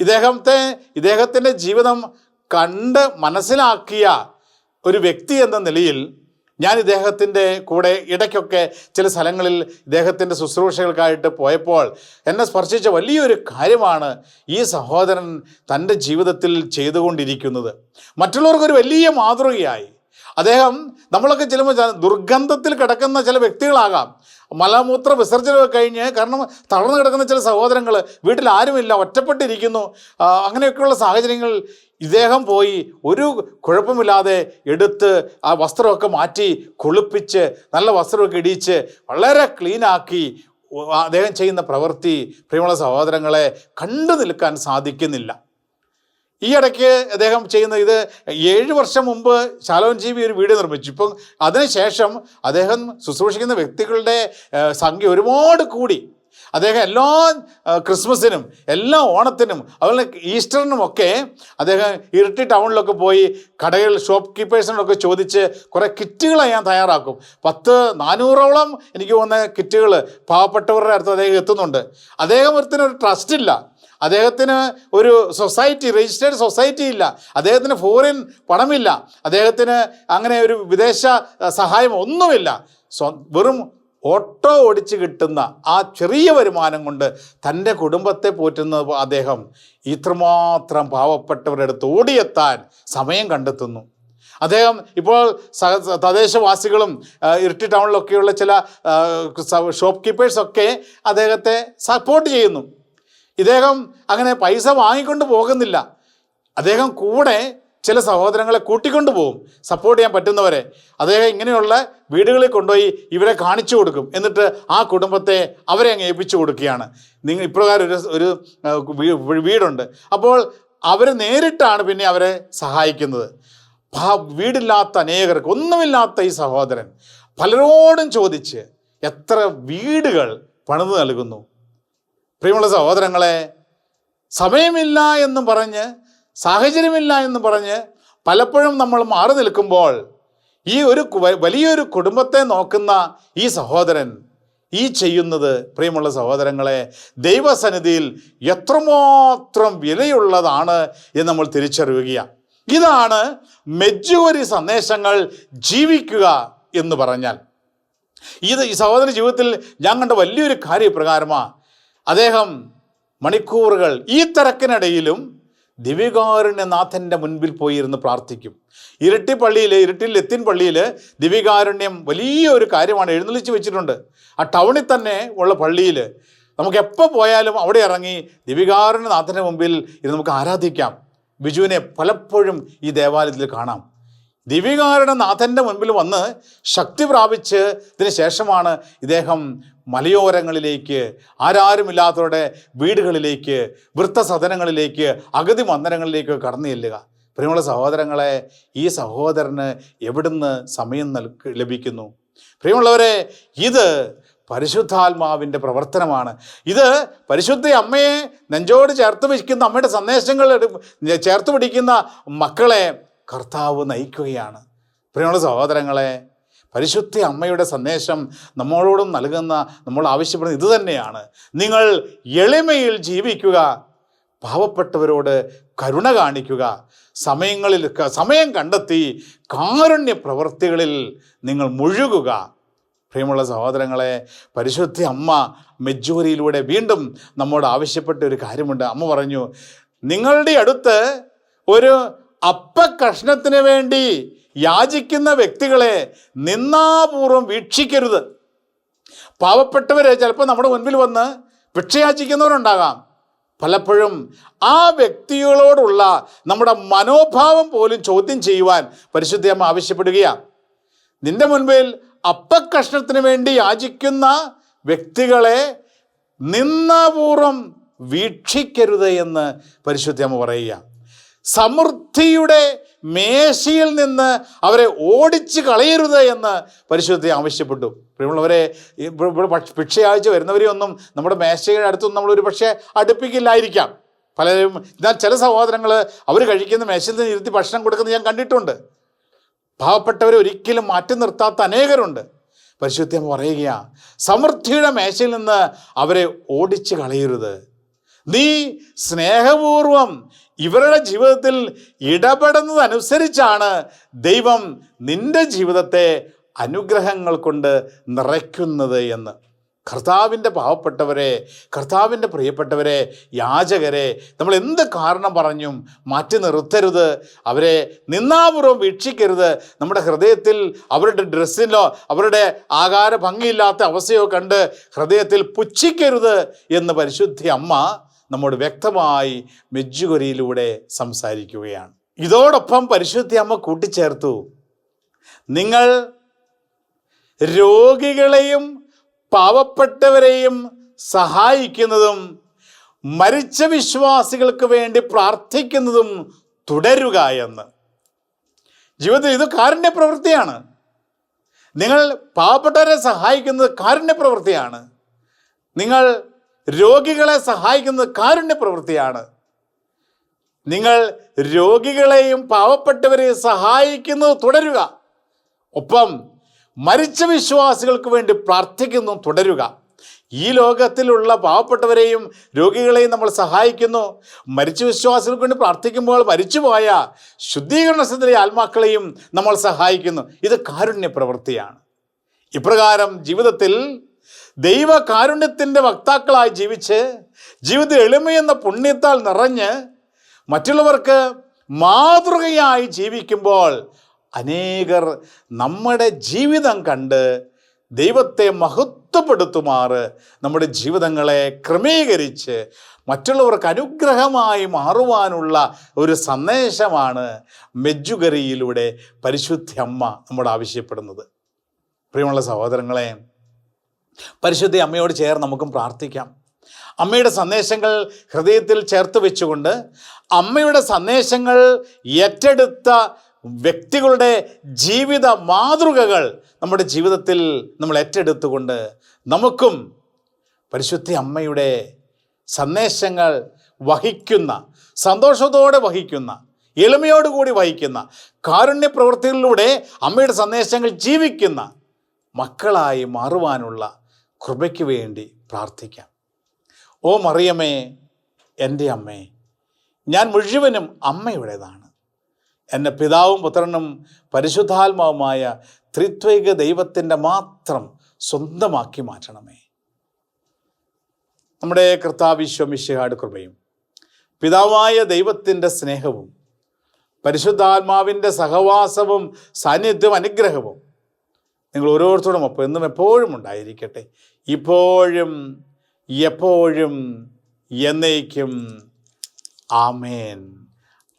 ഇദ്ദേഹത്തെ ഇദ്ദേഹത്തിന്റെ ജീവിതം കണ്ട് മനസ്സിലാക്കിയ ഒരു വ്യക്തി എന്ന നിലയിൽ ഞാൻ ഇദ്ദേഹത്തിന്റെ കൂടെ ഇടയ്ക്കൊക്കെ ചില സ്ഥലങ്ങളിൽ ഇദ്ദേഹത്തിന്റെ ശുശ്രൂഷകൾക്കായിട്ട് പോയപ്പോൾ എന്നെ സ്പർശിച്ച വലിയൊരു കാര്യമാണ് ഈ സഹോദരൻ തന്റെ ജീവിതത്തിൽ ചെയ്തുകൊണ്ടിരിക്കുന്നത്. മറ്റുള്ളവർക്കൊരു വലിയ മാതൃകയായി. അദ്ദേഹം നമ്മളൊക്കെ ചിലപ്പോൾ ദുർഗന്ധത്തിൽ കിടക്കുന്ന ചില വ്യക്തികളാകാം. മലമൂത്ര വിസർജനമൊക്കെ കഴിഞ്ഞ് കാരണം തളർന്നു കിടക്കുന്ന ചില സഹോദരങ്ങൾ വീട്ടിൽ ആരുമില്ല ഒറ്റപ്പെട്ടിരിക്കുന്നു. അങ്ങനെയൊക്കെയുള്ള സാഹചര്യങ്ങളിൽ ഇദ്ദേഹം പോയി ഒരു കുഴപ്പമില്ലാതെ എടുത്ത് ആ വസ്ത്രമൊക്കെ മാറ്റി കുളിപ്പിച്ച് നല്ല വസ്ത്രമൊക്കെ ഇടിച്ച് വളരെ ക്ലീനാക്കി അദ്ദേഹം ചെയ്യുന്ന പ്രവൃത്തി പ്രിയമുള്ള സഹോദരങ്ങളെ കണ്ടു നിൽക്കാൻ സാധിക്കുന്നില്ല. ഈ ഇടയ്ക്ക് അദ്ദേഹം ചെയ്യുന്ന ഇത് ഏഴ് വർഷം മുമ്പ് ശാലോൻ ജീവി ഒരു വീട് നിർമ്മിച്ചു. ഇപ്പം അതിനുശേഷം അദ്ദേഹം ശുശ്രൂഷിക്കുന്ന വ്യക്തികളുടെ സംഖ്യ ഒരുപാട് കൂടി. അദ്ദേഹം എല്ലാ ക്രിസ്മസിനും എല്ലാ ഓണത്തിനും അതുപോലെ ഈസ്റ്ററിനും ഒക്കെ അദ്ദേഹം ഇരട്ടി ടൗണിലൊക്കെ പോയി കടകൾ ഷോപ്പ് കീപ്പേഴ്സിനൊക്കെ ചോദിച്ച് കുറേ കിറ്റുകൾ ഞാൻ തയ്യാറാക്കും. പത്ത് നാനൂറോളം എനിക്ക് തോന്നുന്ന കിറ്റുകൾ പാവപ്പെട്ടവരുടെ അടുത്ത് അദ്ദേഹം എത്തുന്നുണ്ട്. അദ്ദേഹത്തിന് ഒരു ട്രസ്റ്റ് ഇല്ല. അദ്ദേഹത്തിന് ഒരു സൊസൈറ്റി രജിസ്റ്റേഡ് സൊസൈറ്റി ഇല്ല. അദ്ദേഹത്തിന് ഫോറിൻ പണമില്ല. അദ്ദേഹത്തിന് അങ്ങനെ ഒരു വിദേശ സഹായം ഒന്നുമില്ല. സ്വ വെറും ഓട്ടോ ഓടിച്ച് കിട്ടുന്ന ആ ചെറിയ വരുമാനം കൊണ്ട് തന്റെ കുടുംബത്തെ പോറ്റുന്ന അദ്ദേഹം ഇത്രമാത്രം പാവപ്പെട്ടവരുടെ അടുത്ത് ഓടിയെത്താൻ സമയം കണ്ടെത്തുന്നു. അദ്ദേഹം ഇപ്പോൾ തദ്ദേശവാസികളും ഇരിട്ടി ടൗണിലൊക്കെയുള്ള ചില ഷോപ്പ് കീപ്പേഴ്സൊക്കെ അദ്ദേഹത്തെ സപ്പോർട്ട് ചെയ്യുന്നു. ഇദ്ദേഹം അങ്ങനെ പൈസ വാങ്ങിക്കൊണ്ട് പോകുന്നില്ല. അദ്ദേഹം കൂടെ ചില സഹോദരങ്ങളെ കൂട്ടിക്കൊണ്ടു പോകും. സപ്പോർട്ട് ചെയ്യാൻ പറ്റുന്നവരെ. അദ്ദേഹം ഇങ്ങനെയുള്ള വീടുകളിൽ കൊണ്ടുപോയി ഇവരെ കാണിച്ചു കൊടുക്കും. എന്നിട്ട് ആ കുടുംബത്തെ അവരെ അങ്ങ് ഏൽപ്പിച്ചു കൊടുക്കുകയാണ്. നിങ്ങൾ ഇപ്രകാരം ഒരു ഒരു വീടുണ്ട്. അപ്പോൾ അവർ നേരിട്ടാണ് പിന്നെ അവരെ സഹായിക്കുന്നത്. വീടില്ലാത്ത അനേകർക്ക് ഒന്നുമില്ലാത്ത ഈ സഹോദരൻ പലരോടും ചോദിച്ച് എത്ര വീടുകൾ പണിത് നൽകുന്നു. പ്രിയമുള്ള സഹോദരങ്ങളെ സമയമില്ല എന്ന് പറഞ്ഞ് സാഹചര്യമില്ല എന്ന് പറഞ്ഞ് പലപ്പോഴും നമ്മൾ മാറി നിൽക്കുമ്പോൾ ഈ ഒരു വലിയൊരു കുടുംബത്തെ നോക്കുന്ന ഈ സഹോദരൻ ഈ ചെയ്യുന്നത് പ്രിയമുള്ള സഹോദരങ്ങളെ ദൈവസന്നിധിയിൽ എത്രമാത്രം വിലയുള്ളതാണ് എന്ന് നമ്മൾ തിരിച്ചറിയുകയാണ് ഇതാണ് മെജ്ജുവരി സന്ദേശങ്ങൾ ജീവിക്കുക എന്ന് പറഞ്ഞാൽ. ഇത് ഈ സഹോദര ജീവിതത്തിൽ ഞാൻ കണ്ട വലിയൊരു കാര്യപ്രകാരമാണ് അദ്ദേഹം മണിക്കൂറുകൾ ഈ തിരക്കിനിടയിലും ദിവികാരുണ്യനാഥന്റെ മുൻപിൽ പോയിരുന്ന് പ്രാർത്ഥിക്കും. ഇരട്ടി പള്ളിയിൽ ഇരട്ടിൽ എത്തിൻ പള്ളിയിൽ ദിവികാരുണ്യം വലിയ ഒരു കാര്യമാണ് എഴുന്നള്ളിച്ച് വെച്ചിട്ടുണ്ട്. ആ ടൗണിൽ തന്നെ ഉള്ള പള്ളിയിൽ നമുക്ക് എപ്പോൾ പോയാലും അവിടെ ഇറങ്ങി ദിവികാരുണ്യനാഥന്റെ മുമ്പിൽ ഇത് നമുക്ക് ആരാധിക്കാം. ബിജുവിനെ പലപ്പോഴും ഈ ദേവാലയത്തിൽ കാണാം. ദിവികാരുടെ നാഥന്റെ മുൻപിൽ വന്ന് ശക്തി പ്രാപിച്ച് ഇതിന് ശേഷമാണ് ഇദ്ദേഹം മലയോരങ്ങളിലേക്ക് ആരാരുമില്ലാത്തവരുടെ വീടുകളിലേക്ക് വൃത്തസദനങ്ങളിലേക്ക് അഗതി മന്ദിരങ്ങളിലേക്ക് കടന്നു ചെല്ലുക. പ്രിയമുള്ള സഹോദരങ്ങളെ ഈ സഹോദരന് എവിടുന്ന് സമയം നൽക ലഭിക്കുന്നു? പ്രിയമുള്ളവരെ ഇത് പരിശുദ്ധാത്മാവിന്റെ പ്രവർത്തനമാണ്. ഇത് പരിശുദ്ധ അമ്മയെ നെഞ്ചോട് ചേർത്ത് വയ്ക്കുന്ന അമ്മയുടെ സന്ദേശങ്ങൾ ചേർത്ത് പിടിക്കുന്ന മക്കളെ കർത്താവ് നയിക്കുകയാണ്. പ്രിയമുള്ള സഹോദരങ്ങളെ പരിശുദ്ധ അമ്മയുടെ സന്ദേശം നമ്മളോടും നൽകുന്ന നമ്മൾ ആവശ്യപ്പെടുന്നത് ഇത് തന്നെയാണ്. നിങ്ങൾ എളിമയിൽ ജീവിക്കുക പാവപ്പെട്ടവരോട് കരുണ കാണിക്കുക സമയങ്ങളിൽ സമയം കണ്ടെത്തി കാരുണ്യ പ്രവൃത്തികളിൽ നിങ്ങൾ മുഴുകുക. പ്രിയമുള്ള സഹോദരങ്ങളെ പരിശുദ്ധ അമ്മ മെജ്ജൂരിയിലൂടെ വീണ്ടും നമ്മോട് ആവശ്യപ്പെട്ട ഒരു കാര്യമുണ്ട്. അമ്മ പറഞ്ഞു നിങ്ങളുടെ അടുത്ത് ഒരു അപ്പ കഷ്ണത്തിന് വേണ്ടി യാചിക്കുന്ന വ്യക്തികളെ നിന്നാപൂർവം വീക്ഷിക്കരുത്. പാവപ്പെട്ടവർ ചിലപ്പോൾ നമ്മുടെ മുൻപിൽ വന്ന് ഭിക്ഷയാചിക്കുന്നവരുണ്ടാകാം. പലപ്പോഴും ആ വ്യക്തികളോടുള്ള നമ്മുടെ മനോഭാവം പോലും ചോദ്യം ചെയ്യുവാൻ പരിശുദ്ധ അമ്മ ആവശ്യപ്പെടുകയാണ് നിന്റെ മുൻപിൽ അപ്പക്കഷ്ണത്തിന് വേണ്ടി യാചിക്കുന്ന വ്യക്തികളെ നിന്നാപൂർവം വീക്ഷിക്കരുത് എന്ന് പരിശുദ്ധ അമ്മ പറയുക സമൃദ്ധിയുടെ മേശയിൽ നിന്ന് അവരെ ഓടിച്ച് കളയരുത് എന്ന് പരിശുദ്ധി ആവശ്യപ്പെട്ടു. പ്രിയമുള്ളവരെ ഭിക്ഷയാഴ്ച വരുന്നവരെയൊന്നും നമ്മുടെ മേശയുടെ അടുത്തൊന്നും നമ്മൾ ഒരു പക്ഷേ അടുപ്പിക്കില്ലായിരിക്കാം. പലരും എന്നാൽ ചില സഹോദരങ്ങൾ അവർ കഴിക്കുന്ന മേശയിൽ നിന്ന് ഇരുത്തി ഭക്ഷണം കൊടുക്കുന്നത് ഞാൻ കണ്ടിട്ടുണ്ട്. പാവപ്പെട്ടവരെ ഒരിക്കലും മാറ്റി നിർത്താത്ത അനേകരുണ്ട്. പരിശുദ്ധം പറയുകയാണ് സമൃദ്ധിയുടെ മേശയിൽ നിന്ന് അവരെ ഓടിച്ച് കളയരുത്. നീ സ്നേഹപൂർവം ഇവരുടെ ജീവിതത്തിൽ ഇടപെടുന്നതനുസരിച്ചാണ് ദൈവം നിന്റെ ജീവിതത്തെ അനുഗ്രഹങ്ങൾ കൊണ്ട് നിറയ്ക്കുന്നത് എന്ന്. കർത്താവിന്റെ പാവപ്പെട്ടവരെ കർത്താവിന്റെ പ്രിയപ്പെട്ടവരെ യാചകരെ നമ്മൾ എന്ത് കാരണം പറഞ്ഞും മാറ്റി നിർത്തരുത്. അവരെ നിന്നാപൂർവം വീക്ഷിക്കരുത്. നമ്മുടെ ഹൃദയത്തിൽ അവരുടെ ഡ്രസ്സിലോ അവരുടെ ആകാര ഭംഗിയില്ലാത്ത അവസ്ഥയോ കണ്ട് ഹൃദയത്തിൽ പുച്ഛിക്കരുത് എന്ന് പരിശുദ്ധി അമ്മ നമ്മോട് വ്യക്തമായി മെജ്ജുകൊരിയിലൂടെ സംസാരിക്കുകയാണ്. ഇതോടൊപ്പം പരിശുദ്ധി അമ്മ കൂട്ടിച്ചേർത്തു. നിങ്ങൾ രോഗികളെയും പാവപ്പെട്ടവരെയും സഹായിക്കുന്നതും മരിച്ച വിശ്വാസികൾക്ക് വേണ്ടി പ്രാർത്ഥിക്കുന്നതും തുടരുക എന്ന്. ജീവിതത്തിൽ ഇത് കാരുണ്യ പ്രവൃത്തിയാണ് നിങ്ങൾ പാവപ്പെട്ടവരെ സഹായിക്കുന്നത് കാരുണ്യ പ്രവൃത്തിയാണ് നിങ്ങൾ രോഗികളെ സഹായിക്കുന്നത് കാരുണ്യ പ്രവൃത്തിയാണ്. നിങ്ങൾ രോഗികളെയും പാവപ്പെട്ടവരെയും സഹായിക്കുന്നത് തുടരുക. ഒപ്പം മരിച്ച വിശ്വാസികൾക്ക് വേണ്ടി പ്രാർത്ഥിക്കുന്നു തുടരുക. ഈ ലോകത്തിലുള്ള പാവപ്പെട്ടവരെയും രോഗികളെയും നമ്മൾ സഹായിക്കുന്നു. മരിച്ച വിശ്വാസികൾക്ക് വേണ്ടി പ്രാർത്ഥിക്കുമ്പോൾ മരിച്ചുപോയ ശുദ്ധീകരണ സ്ഥിതിയിലെ ആത്മാക്കളെയും നമ്മൾ സഹായിക്കുന്നു. ഇത് കാരുണ്യ പ്രവൃത്തിയാണ്. ഇപ്രകാരം ജീവിതത്തിൽ ദൈവ കാരുണ്യത്തിന്റെ വക്താക്കളായി ജീവിച്ച് ജീവിത എളിമയെന്ന പുണ്യത്താൽ നിറഞ്ഞ് മറ്റുള്ളവർക്ക് മാതൃകയായി ജീവിക്കുമ്പോൾ അനേകർ നമ്മുടെ ജീവിതം കണ്ട് ദൈവത്തെ മഹത്വപ്പെടുത്തുമാറ്. നമ്മുടെ ജീവിതങ്ങളെ ക്രമീകരിച്ച് മറ്റുള്ളവർക്ക് അനുഗ്രഹമായി മാറുവാനുള്ള ഒരു സന്ദേശമാണ് മെജ്ജുകറിയിലൂടെ പരിശുദ്ധ അമ്മ നമ്മോട് ആവശ്യപ്പെടുന്നത്. പ്രിയമുള്ള സഹോദരങ്ങളെ പരിശുദ്ധ അമ്മയോട് ചേർന്ന് നമുക്കും പ്രാർത്ഥിക്കാം. അമ്മയുടെ സന്ദേശങ്ങൾ ഹൃദയത്തിൽ ചേർത്ത് വെച്ചുകൊണ്ട് അമ്മയുടെ സന്ദേശങ്ങൾ ഏറ്റെടുത്ത വ്യക്തികളുടെ ജീവിത മാതൃകകൾ നമ്മുടെ ജീവിതത്തിൽ നമ്മൾ ഏറ്റെടുത്തുകൊണ്ട് നമുക്കും പരിശുദ്ധ അമ്മയുടെ സന്ദേശങ്ങൾ വഹിക്കുന്ന സന്തോഷത്തോടെ വഹിക്കുന്ന എളിമയോടുകൂടി വഹിക്കുന്ന കാരുണ്യ പ്രവൃത്തികളിലൂടെ അമ്മയുടെ സന്ദേശങ്ങൾ ജീവിക്കുന്ന മക്കളായി മാറുവാനുള്ള കൃപയ്ക്ക് വേണ്ടി പ്രാർത്ഥിക്കാം. ഓ മറിയമേ എന്റെ അമ്മേ ഞാൻ മുഴുവനും അമ്മയുടേതാണ്. എന്റെ പിതാവും പുത്രനും പരിശുദ്ധാത്മാവുമായ ത്രിത്വൈക ദൈവത്തിന്റെ മാത്രം സ്വന്തമാക്കി മാറ്റണമേ. നമ്മുടെ കർത്താവിശ്വമിശിഹാട് കൃപയും പിതാവായ ദൈവത്തിന്റെ സ്നേഹവും പരിശുദ്ധാത്മാവിന്റെ സഹവാസവും സാന്നിധ്യവും അനുഗ്രഹവും നിങ്ങൾ ഓരോരുത്തരോടും ഒപ്പം എന്നും എപ്പോഴും ഉണ്ടായിരിക്കട്ടെ. ഇപ്പോഴും എപ്പോഴും എന്നേക്കും. ആമേൻ.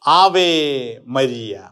Ave Maria.